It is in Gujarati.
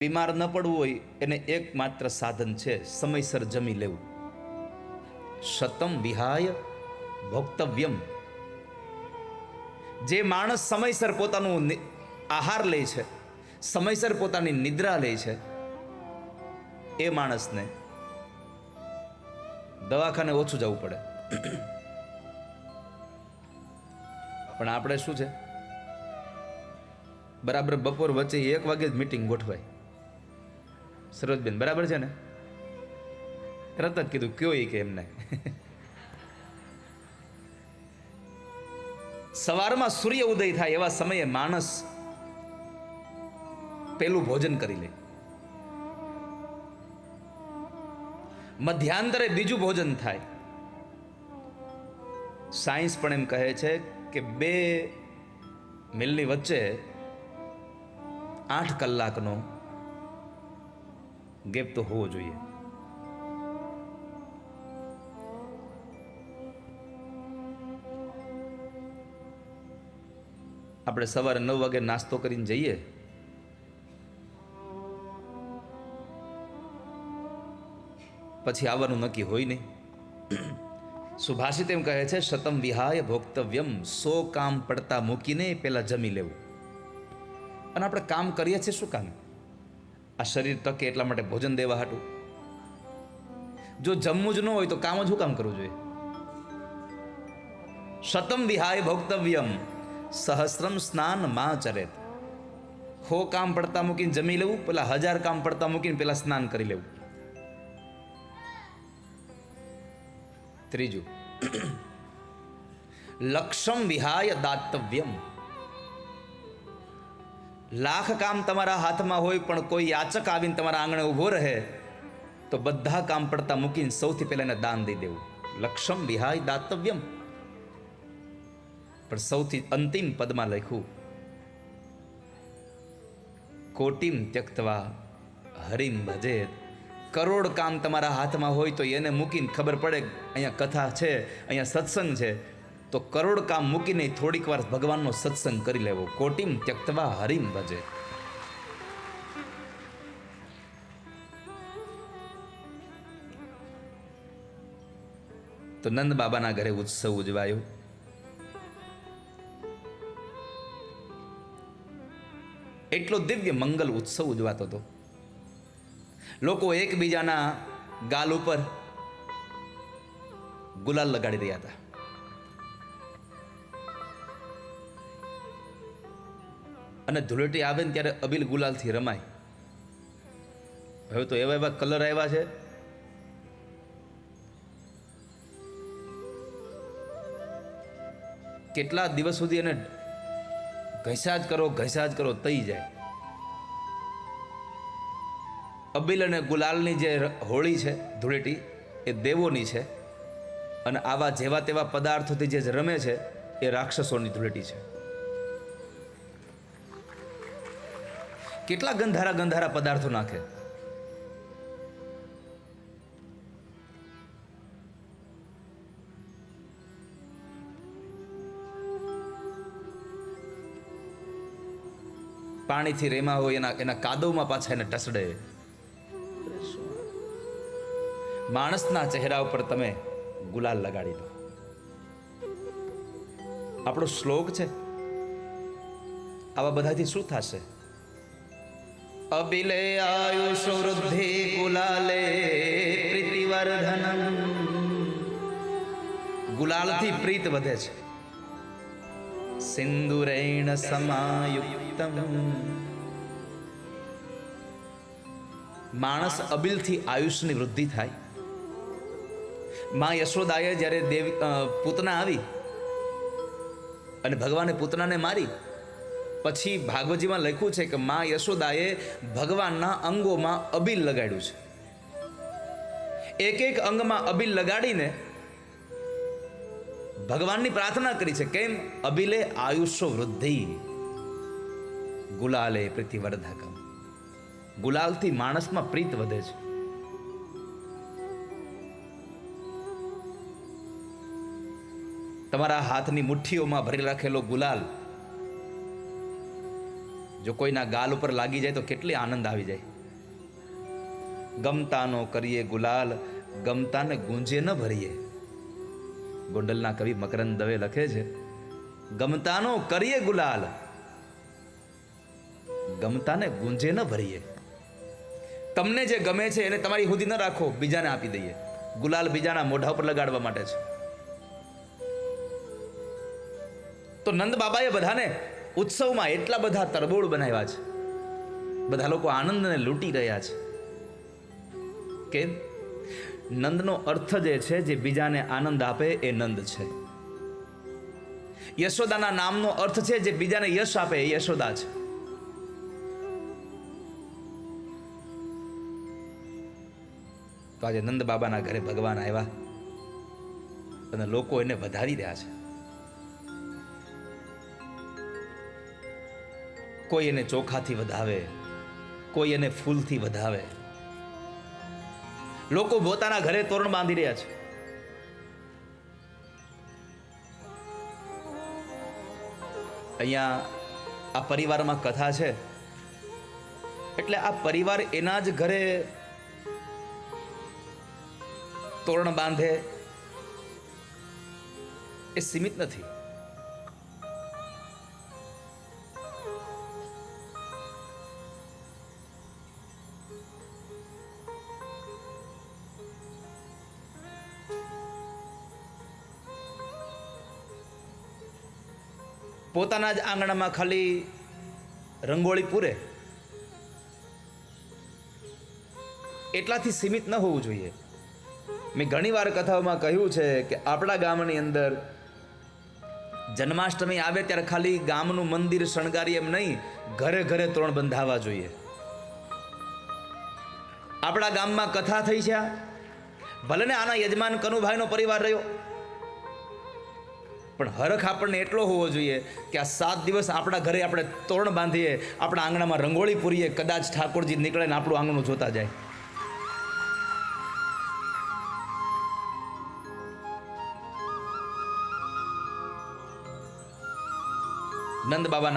બીમાર ન પડવું હોય એને એકમાત્ર સાધન છે, સમયસર જમી લેવું. શતમ વિહાય ભોક્તવ્યમ. જે માણસ સમયસર પોતાનું આહાર લે છે, સમયસર પોતાની નિદ્રા લે છે, એ માણસને દવાખાને ઓછું જવું પડે. પણ આપણે શું છે? બરાબર બપોર વચ્ચે એક વાગે જ મીટિંગ ગોઠવાય. સરોજબેન, બરાબર છે ને? તરત જ કીધું, કયો એ કે એમને? સવારમાં સૂર્ય ઉદય થાય એવા સમયે માણસ પેલું ભોજન કરી લે. મધ્યાંતરે બીજું ભોજન થાય. સાયન્સ પણ એમ કહે છે કે બે મિલની વચ્ચે આઠ કલાકનો ગેપ તો હોવો જોઈએ. આપણે સવારે નવ વાગે નાસ્તો કરીને જઈએ. પછી આવવાનું નક્કી હોય નહીં. સુભાષિત એમ કહે છે, શતમ વિહાય ભોક્તવ્યમ, સો કામ પડતા મૂકીને પહેલાં જમી લેવું. અને આપણે કામ કરીએ છીએ શું કામ? આ શરીર તકે એટલા માટે ભોજન દેવા હાટું. જો જમવું જ ન હોય તો કામ જ શું કામ કરવું જોઈએ? શતમ વિહાય ભોક્તવ્યમ, સહસ્રમ સ્નાનમાં ચરેત. હો કામ પડતા મૂકીને જમી લેવું, પેલા હજાર કામ પડતા મૂકીને પેલા સ્નાન કરી લેવું. ત્રીજું, લક્ષમ વિહાય દાતવ્યમ. લાખ કામ તમારા હાથમાં હોય, પણ કોઈ યાચક આવીને તમારા આંગણે ઊભો રહે, તો બધા કામ પડતા મૂકીને સૌથી પહેલા એને દાન દઈ દેવું. લક્ષમ વિહાય દાતવ્યમ. પણ સૌથી અંતિમ પદમાં લખ્યું, કોટિમ ત્યક્તવા હરિમ ભજે કરોડ કામ તમારા હાથમાં હોય તો એને મૂકીને ખબર પડે, અહીંયા કથા છે, અહીંયા સત્સંગ છે. તો કરોડ કામ મૂકીને થોડીક વાર ભગવાનનો સત્સંગ કરી લેવો. કોટિમ ત્યક્તવા હરિમ ભજે. તો નંદ બાબાના ઘરે ઉત્સવ ઉજવાયો. એટલો દિવ્ય મંગલ ઉત્સવ ઉજવાતો હતો. લોકો એકબીજાના ગાલ ઉપર ગુલાલ લગાડી રહ્યા હતા. અને ધૂળેટી આવે ને ત્યારે અબીલ ગુલાલથી રમાય. હવે તો એવા એવા કલર આવ્યા છે. કેટલા દિવસ સુધી એને ઘસા જ કરો ઘસા જ કરો, તઈ જાય. અબીલ અને ગુલાલની જે હોળી છે, ધૂળેટી, એ દેવોની છે. અને આવા જેવા તેવા પદાર્થોથી જે રમે છે, એ રાક્ષસોની ધૂળેટી છે. કેટલા ગંધારા ગંધારા પદાર્થો નાખે? પાણીથી રેમા હોય, એના એના કાદવમાં પાછા એને ટસડે. માણસના ચહેરા ઉપર તમે ગુલાલ લગાડી દો. આપણો શ્લોક છે? આવા બધાથી શું થશે? અબિલે આયુષવૃદ્ધિ ગુલાલે પ્રીતિવર્ધનમ ગુલાલથી પ્રીત વધે છે સિંદુરેણ સમાયુક્તમ માણસ અબિલથી આયુષની વૃદ્ધિ થાયમાં યશોદાએ જ્યારે દેવી પૂતના આવી અને ભગવાને પૂતનાને મારી પછી ભાગવતજીમાં લખ્યું છે કે મા યશોદાએ ભગવાનના અંગોમાં અબિલ લગાડ્યું છે. એક એક અંગમાં અબિલ લગાડીને ભગવાનની પ્રાર્થના કરી છે. કેમ? અબિલે આયુષ્ય વૃદ્ધિ. ગુલાલે પ્રીતિવર્ધકમ. ગુલાલથી માણસમાં પ્રીત વધે છે. તમારા હાથની મુઠ્ઠીઓમાં ભરી રાખેલો ગુલાલ જો કોઈના ગાલ ઉપર લાગી જાય તો કેટલી આનંદ આવી જાય. ગમતાનો કરીએ ગુલાલ, ગમતાને ગુંજે ન ભરીએ. ગોંડલના કવિ મકરંદ દવે લખે છે, ગમતાનો કરીએ ગુલાલ, ગમતાને ગુંજે ન ભરીએ. તમને જે ગમે છે એને તમારી સુધી ન રાખો, બીજાને આપી દઈએ. ગુલાલ બીજાના મોઢા ઉપર લગાડવા માટે છે. તો નંદ બાબાએ બધાને ઉત્સવમાં એટલા બધા તરબોળ બનાવ્યા છે. બધા લોકો આનંદને લૂંટી રહ્યા છે. કેમ નંદનો અર્થ જે છે, જે બીજાને આનંદ આપે એ નંદ છે. યશોદાના નામનો અર્થ છે, જે બીજાને યશ આપે એ યશોદા છે. તો આજે નંદ બાબાના ઘરે ભગવાન આવ્યા અને લોકો એને વધારી રહ્યા છે. કોઈ એને ચોખાથી વધાવે, કોઈ એને ફૂલથી વધાવે. લોકો પોતાના ઘરે તોરણ બાંધી રહ્યા છે. અહીંયા આ પરિવારમાં કથા છે. એટલે આ પરિવાર એના જ ઘરે તોરણ બાંધે એ સીમિત નથી. પોતાના જ આંગણામાં ખાલી રંગોળી પૂરે. એટલાથી સીમિત ન હોવું જોઈએ. મેં ઘણીવાર કથાઓમાં કહ્યું છે કે આપણા ગામની અંદર જન્માષ્ટમી આવે ત્યારે ખાલી ગામનું મંદિર શણગારી એમ નહીં, ઘરે ઘરે તોરણ બંધાવા જોઈએ. આપણા ગામમાં કથા થઈ છે ભલે ને આના યજમાન કનુભાઈનો પરિવાર રહ્યો. પણ હરખ આપણને એટલો હોવો જોઈએ કે આ સાત દિવસ આપણા ઘરે આપણે તોરણ બાંધીએ, આપણા આંગણામાં રંગોળી પૂરીએ, કદાચ ઠાકોરજી નીકળે ને આપણું આંગણું જોતા જાય. નંદ બાબાના